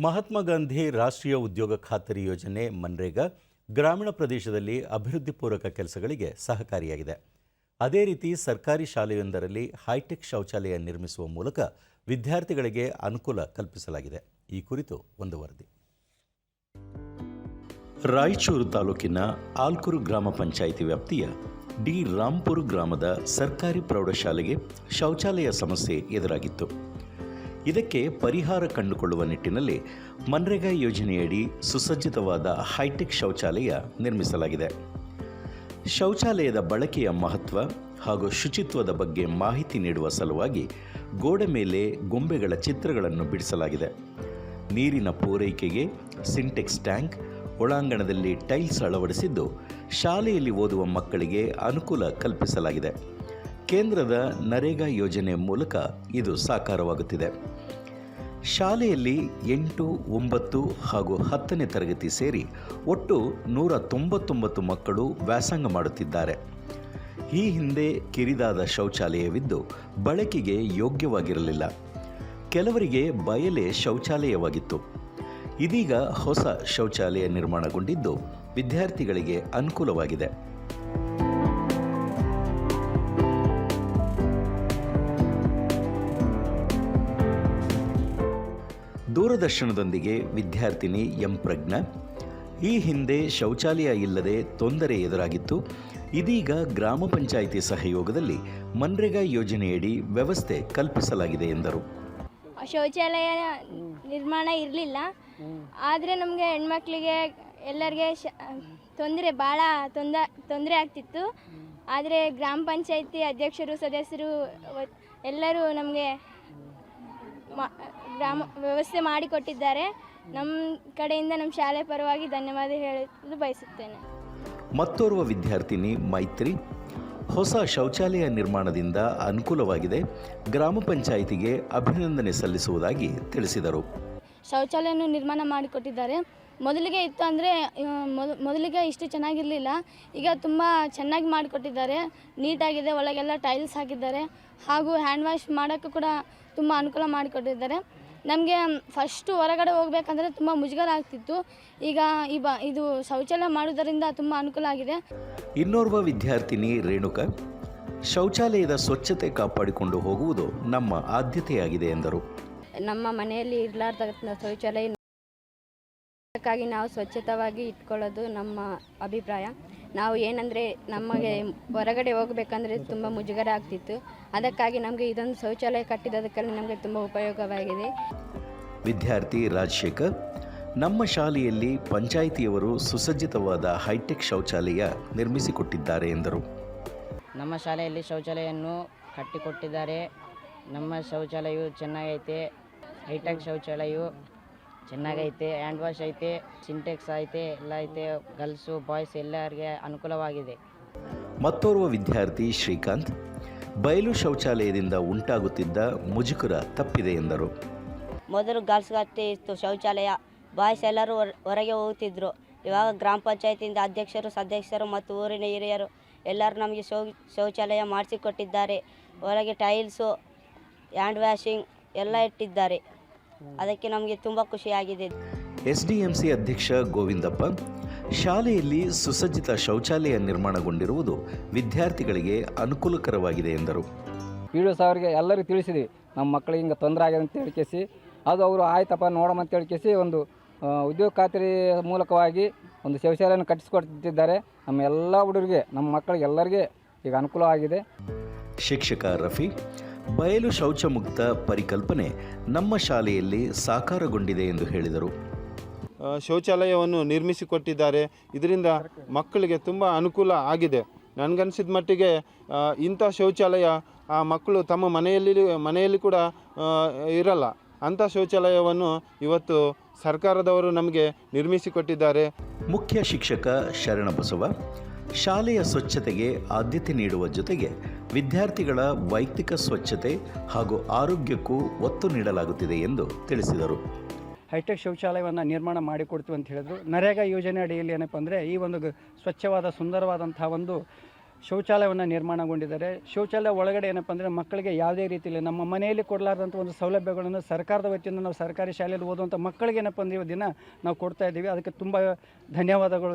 ಮಹಾತ್ಮ ಗಾಂಧಿ ರಾಷ್ಟ್ರೀಯ ಉದ್ಯೋಗ ಖಾತರಿ ಯೋಜನೆ ಮನ್ರೇಗಾ ಗ್ರಾಮೀಣ ಪ್ರದೇಶದಲ್ಲಿ ಅಭಿವೃದ್ಧಿ ಪೂರಕ ಕೆಲಸಗಳಿಗೆ ಸಹಕಾರಿಯಾಗಿದೆ. ಅದೇ ರೀತಿ ಸರ್ಕಾರಿ ಶಾಲೆಯೊಂದರಲ್ಲಿ ಹೈಟೆಕ್ ಶೌಚಾಲಯ ನಿರ್ಮಿಸುವ ಮೂಲಕ ವಿದ್ಯಾರ್ಥಿಗಳಿಗೆ ಅನುಕೂಲ ಕಲ್ಪಿಸಲಾಗಿದೆ. ಈ ಕುರಿತು ಒಂದು ವರದಿ. ರಾಯಚೂರು ತಾಲೂಕಿನ ಆಲ್ಕೂರು ಗ್ರಾಮ ಪಂಚಾಯಿತಿ ವ್ಯಾಪ್ತಿಯ ಡಿ ರಾಂಪುರ್ ಗ್ರಾಮದ ಸರ್ಕಾರಿ ಪ್ರೌಢಶಾಲೆಗೆ ಶೌಚಾಲಯ ಸಮಸ್ಯೆ ಎದುರಾಗಿತ್ತು. ಇದಕ್ಕೆ ಪರಿಹಾರ ಕಂಡುಕೊಳ್ಳುವ ನಿಟ್ಟಿನಲ್ಲಿ ಮನ್ರೇಗಾ ಯೋಜನೆಯಡಿ ಸುಸಜ್ಜಿತವಾದ ಹೈಟೆಕ್ ಶೌಚಾಲಯ ನಿರ್ಮಿಸಲಾಗಿದೆ. ಶೌಚಾಲಯದ ಬಳಕೆಯ ಮಹತ್ವ ಹಾಗೂ ಶುಚಿತ್ವದ ಬಗ್ಗೆ ಮಾಹಿತಿ ನೀಡುವ ಸಲುವಾಗಿ ಗೋಡೆ ಮೇಲೆ ಗೊಂಬೆಗಳ ಚಿತ್ರಗಳನ್ನು ಬಿಡಿಸಲಾಗಿದೆ. ನೀರಿನ ಪೂರೈಕೆಗೆ ಸಿಂಟೆಕ್ಸ್ ಟ್ಯಾಂಕ್, ಒಳಾಂಗಣದಲ್ಲಿ ಟೈಲ್ಸ್ ಅಳವಡಿಸಿದ್ದು ಶಾಲೆಯಲ್ಲಿ ಓದುವ ಮಕ್ಕಳಿಗೆ ಅನುಕೂಲ ಕಲ್ಪಿಸಲಾಗಿದೆ. ಕೇಂದ್ರದ ನರೇಗಾ ಯೋಜನೆ ಮೂಲಕ ಇದು ಸಾಕಾರವಾಗುತ್ತಿದೆ. ಶಾಲೆಯಲ್ಲಿ ಎಂಟು, ಒಂಬತ್ತು ಹಾಗೂ ಹತ್ತನೇ ತರಗತಿ ಸೇರಿ ಒಟ್ಟು ನೂರ ತೊಂಬತ್ತೊಂಬತ್ತು ಮಕ್ಕಳು ವ್ಯಾಸಂಗ ಮಾಡುತ್ತಿದ್ದಾರೆ. ಈ ಹಿಂದೆ ಕಿರಿದಾದ ಶೌಚಾಲಯವಿದ್ದು ಬಳಕೆಗೆ ಯೋಗ್ಯವಾಗಿರಲಿಲ್ಲ. ಕೆಲವರಿಗೆ ಬಯಲೇ ಶೌಚಾಲಯವಾಗಿತ್ತು. ಇದೀಗ ಹೊಸ ಶೌಚಾಲಯ ನಿರ್ಮಾಣಗೊಂಡಿದ್ದು ವಿದ್ಯಾರ್ಥಿಗಳಿಗೆ ಅನುಕೂಲವಾಗಿದೆ. ದೂರದರ್ಶನದೊಂದಿಗೆ ವಿದ್ಯಾರ್ಥಿನಿ ಎಂ ಪ್ರಜ್ಞಾ. ಈ ಹಿಂದೆ ಶೌಚಾಲಯ ಇಲ್ಲದೆ ತೊಂದರೆ ಎದುರಾಗಿತ್ತು. ಇದೀಗ ಗ್ರಾಮ ಪಂಚಾಯಿತಿ ಸಹಯೋಗದಲ್ಲಿ ಮನ್ರೇಗಾ ಯೋಜನೆಯಡಿ ವ್ಯವಸ್ಥೆ ಕಲ್ಪಿಸಲಾಗಿದೆ ಎಂದರು. ಶೌಚಾಲಯ ನಿರ್ಮಾಣ ಇರಲಿಲ್ಲ. ಆದರೆ ನಮಗೆ ಹೆಣ್ಮಕ್ಳಿಗೆ ಎಲ್ಲರಿಗೆ ಶ, ತೊಂದರೆ ಭಾಳ ತೊಂದ, ತೊಂದರೆ ಆಗ್ತಿತ್ತು. ಆದರೆ ಗ್ರಾಮ ಪಂಚಾಯಿತಿ ಅಧ್ಯಕ್ಷರು, ಸದಸ್ಯರು ಎಲ್ಲರೂ ನಮಗೆ ಗ್ರಾಮ ವ್ಯವಸ್ಥೆ ಮಾಡಿಕೊಟ್ಟಿದ್ದಾರೆ. ನಮ್ಮ ಕಡೆಯಿಂದ ನಮ್ಮ ಶಾಲೆ ಪರವಾಗಿ ಧನ್ಯವಾದ ಹೇಳಲು ಬಯಸುತ್ತೇನೆ. ಮತ್ತೋರ್ವ ವಿದ್ಯಾರ್ಥಿನಿ ಮೈತ್ರಿ. ಹೊಸ ಶೌಚಾಲಯ ನಿರ್ಮಾಣದಿಂದ ಅನುಕೂಲವಾಗಿದೆ. ಗ್ರಾಮ ಪಂಚಾಯಿತಿಗೆ ಅಭಿನಂದನೆ ಸಲ್ಲಿಸುವುದಾಗಿ ತಿಳಿಸಿದರು. ಶೌಚಾಲಯವನ್ನು ನಿರ್ಮಾಣ ಮಾಡಿಕೊಟ್ಟಿದ್ದಾರೆ. ಮೊದಲಿಗೆ ಇತ್ತು ಅಂದರೆ ಮೊದಲಿಗೆ ಇಷ್ಟು ಚೆನ್ನಾಗಿರಲಿಲ್ಲ. ಈಗ ತುಂಬ ಚೆನ್ನಾಗಿ ಮಾಡಿಕೊಟ್ಟಿದ್ದಾರೆ. ನೀಟಾಗಿದೆ ಒಳಗೆಲ್ಲ ಟೈಲ್ಸ್ ಹಾಕಿದ್ದಾರೆ. ಹಾಗೂ ಹ್ಯಾಂಡ್ ವಾಶ್ ಮಾಡೋಕ್ಕೂ ಕೂಡ ತುಂಬ ಅನುಕೂಲ ಮಾಡಿಕೊಟ್ಟಿದ್ದಾರೆ. ನಮಗೆ ಫಸ್ಟು ಹೊರಗಡೆ ಹೋಗ್ಬೇಕಂದ್ರೆ ತುಂಬ ಮುಜುಗರ ಆಗ್ತಿತ್ತು. ಈಗ ಈ ಬ ಇದು ಶೌಚಾಲಯ ಮಾಡೋದರಿಂದ ತುಂಬ ಅನುಕೂಲ ಆಗಿದೆ. ಇನ್ನೋರ್ವ ವಿದ್ಯಾರ್ಥಿನಿ ರೇಣುಕ ಶೌಚಾಲಯದ ಸ್ವಚ್ಛತೆ ಕಾಪಾಡಿಕೊಂಡು ಹೋಗುವುದು ನಮ್ಮ ಆದ್ಯತೆಯಾಗಿದೆ ಎಂದರು. ನಮ್ಮ ಮನೆಯಲ್ಲಿ ಇರಲಾರ್ದ ಶೌಚಾಲಯ ಅದಕ್ಕಾಗಿ ನಾವು ಸ್ವಚ್ಛತವಾಗಿ ಇಟ್ಕೊಳ್ಳೋದು ನಮ್ಮ ಅಭಿಪ್ರಾಯ. ನಾವು ಏನಂದರೆ ನಮಗೆ ಹೊರಗಡೆ ಹೋಗಬೇಕಂದ್ರೆ ತುಂಬ ಮುಜುಗರ ಆಗ್ತಿತ್ತು. ಅದಕ್ಕಾಗಿ ನಮಗೆ ಇದೊಂದು ಶೌಚಾಲಯ ಕಟ್ಟಿದ್ದಕ್ಕಾಗಿ ನಮಗೆ ತುಂಬ ಉಪಯೋಗವಾಗಿದೆ. ವಿದ್ಯಾರ್ಥಿ ರಾಜಶೇಖರ್ ನಮ್ಮ ಶಾಲೆಯಲ್ಲಿ ಪಂಚಾಯಿತಿಯವರು ಸುಸಜ್ಜಿತವಾದ ಹೈಟೆಕ್ ಶೌಚಾಲಯ ನಿರ್ಮಿಸಿಕೊಟ್ಟಿದ್ದಾರೆ ಎಂದರು. ನಮ್ಮ ಶಾಲೆಯಲ್ಲಿ ಶೌಚಾಲಯವನ್ನು ಕಟ್ಟಿಕೊಟ್ಟಿದ್ದಾರೆ. ನಮ್ಮ ಶೌಚಾಲಯವು ಚೆನ್ನಾಗೈತೆ. ಹೈಟೆಕ್ ಶೌಚಾಲಯವು ಚೆನ್ನಾಗೈತೆ ಹ್ಯಾಂಡ್ ವಾಶ್ ಐತೆ ಸಿಂಟೆಕ್ಸ್ ಐತೆ ಎಲ್ಲ ಐತೆ ಗರ್ಲ್ಸು ಬಾಯ್ಸ್ ಎಲ್ಲರಿಗೆ ಅನುಕೂಲವಾಗಿದೆ. ಮತ್ತೋರ್ವ ವಿದ್ಯಾರ್ಥಿ ಶ್ರೀಕಾಂತ್ ಬಯಲು ಶೌಚಾಲಯದಿಂದ ಉಂಟಾಗುತ್ತಿದ್ದ ಮುಜುಗರ ತಪ್ಪಿದೆ ಎಂದರು. ಮೊದಲು ಗರ್ಲ್ಸ್ಗಷ್ಟೇ ಇತ್ತು ಶೌಚಾಲಯ. ಬಾಯ್ಸ್ ಎಲ್ಲರೂ ಹೊರ- ಹೊರಗೆ ಹೋಗ್ತಿದ್ರು ಇವಾಗ ಗ್ರಾಮ ಪಂಚಾಯತಿಯಿಂದ ಅಧ್ಯಕ್ಷರು ಸದಸ್ಯರು ಮತ್ತು ಊರಿನ ಹಿರಿಯರು ಎಲ್ಲರೂ ನಮಗೆ ಶೌ ಶೌಚಾಲಯ ಮಾಡಿಸಿಕೊಟ್ಟಿದ್ದಾರೆ. ಹೊರಗೆ ಟೈಲ್ಸು ಹ್ಯಾಂಡ್ ವಾಷಿಂಗ್ ಎಲ್ಲ ಇಟ್ಟಿದ್ದಾರೆ. ಅದಕ್ಕೆ ನಮಗೆ ತುಂಬ ಖುಷಿಯಾಗಿದೆ. ಎಸ್ ಡಿ ಎಂ ಸಿ ಅಧ್ಯಕ್ಷ ಗೋವಿಂದಪ್ಪ ಶಾಲೆಯಲ್ಲಿ ಸುಸಜ್ಜಿತ ಶೌಚಾಲಯ ನಿರ್ಮಾಣಗೊಂಡಿರುವುದು ವಿದ್ಯಾರ್ಥಿಗಳಿಗೆ ಅನುಕೂಲಕರವಾಗಿದೆ ಎಂದರು. ಪಿ ಡಿ ಅವರಿಗೆ ಎಲ್ಲರಿಗೂ ತಿಳಿಸಿದ್ವಿ ನಮ್ಮ ಮಕ್ಕಳಿಗೆ ಹಿಂಗೆ ತೊಂದರೆ ಆಗಿದೆ ಅಂತ ಹೇಳ್ಕೇಸಿ ಅದು ಅವರು ಆಯ್ತಪ್ಪ ನೋಡಮ್ಮ ಅಂತ ಹೇಳ್ಕೇಸಿ ಒಂದು ಉದ್ಯೋಗ ಖಾತ್ರಿ ಮೂಲಕವಾಗಿ ಒಂದು ಶೌಚಾಲಯನ ಕಟ್ಟಿಸಿಕೊಡ್ತಿದ್ದಾರೆ. ನಮ್ಮ ಎಲ್ಲ ಹುಡುಗರಿಗೆ ನಮ್ಮ ಮಕ್ಕಳಿಗೆ ಎಲ್ಲರಿಗೆ ಈಗ ಅನುಕೂಲವಾಗಿದೆ. ಶಿಕ್ಷಕ ರಫಿ ಬಯಲು ಶೌಚ ಮುಕ್ತ ಪರಿಕಲ್ಪನೆ ನಮ್ಮ ಶಾಲೆಯಲ್ಲಿ ಸಾಕಾರಗೊಂಡಿದೆ ಎಂದು ಹೇಳಿದರು. ಶೌಚಾಲಯವನ್ನು ನಿರ್ಮಿಸಿಕೊಟ್ಟಿದ್ದಾರೆ. ಇದರಿಂದ ಮಕ್ಕಳಿಗೆ ತುಂಬ ಅನುಕೂಲ ಆಗಿದೆ. ನನಗನ್ಸಿದ ಮಟ್ಟಿಗೆ ಇಂಥ ಶೌಚಾಲಯ ಆ ಮಕ್ಕಳು ತಮ್ಮ ಮನೆಯಲ್ಲಿ ಮನೆಯಲ್ಲಿ ಕೂಡ ಇರಲ್ಲ. ಅಂಥ ಶೌಚಾಲಯವನ್ನು ಇವತ್ತು ಸರ್ಕಾರದವರು ನಮಗೆ ನಿರ್ಮಿಸಿಕೊಟ್ಟಿದ್ದಾರೆ. ಮುಖ್ಯ ಶಿಕ್ಷಕ ಶರಣಬಸವ ಶಾಲೆಯ ಸ್ವಚ್ಛತೆಗೆ ಆದ್ಯತೆ ನೀಡುವ ಜೊತೆಗೆ ವಿದ್ಯಾರ್ಥಿಗಳ ವೈಯಕ್ತಿಕ ಸ್ವಚ್ಛತೆ ಹಾಗೂ ಆರೋಗ್ಯಕ್ಕೂ ಒತ್ತು ನೀಡಲಾಗುತ್ತಿದೆ ಎಂದು ತಿಳಿಸಿದರು. ಹೈಟೆಕ್ ಶೌಚಾಲಯವನ್ನು ನಿರ್ಮಾಣ ಮಾಡಿಕೊಡ್ತೀವಿ ಅಂತ ಹೇಳಿದ್ರು. ನರೇಗಾ ಯೋಜನೆ ಅಡಿಯಲ್ಲಿ ಏನಪ್ಪ ಅಂದರೆ ಈ ಒಂದು ಸ್ವಚ್ಛವಾದ ಸುಂದರವಾದಂತಹ ಒಂದು ಶೌಚಾಲಯವನ್ನು ನಿರ್ಮಾಣಗೊಂಡಿದ್ದಾರೆ. ಶೌಚಾಲಯ ಒಳಗಡೆ ಏನಪ್ಪ ಅಂದರೆ ಮಕ್ಕಳಿಗೆ ಯಾವುದೇ ರೀತಿಯಲ್ಲಿ ನಮ್ಮ ಮನೆಯಲ್ಲಿ ಕೊಡಲಾರ್ದಂಥ ಒಂದು ಸೌಲಭ್ಯಗಳನ್ನು ಸರ್ಕಾರದ ವತಿಯಿಂದ ನಾವು ಸರ್ಕಾರಿ ಶಾಲೆಯಲ್ಲಿ ಓದುವಂಥ ಮಕ್ಕಳಿಗೆ ಏನಪ್ಪ ಅಂದರೆ ದಿನ ನಾವು ಕೊಡ್ತಾ ಇದ್ದೀವಿ. ಅದಕ್ಕೆ ತುಂಬ ಧನ್ಯವಾದಗಳು.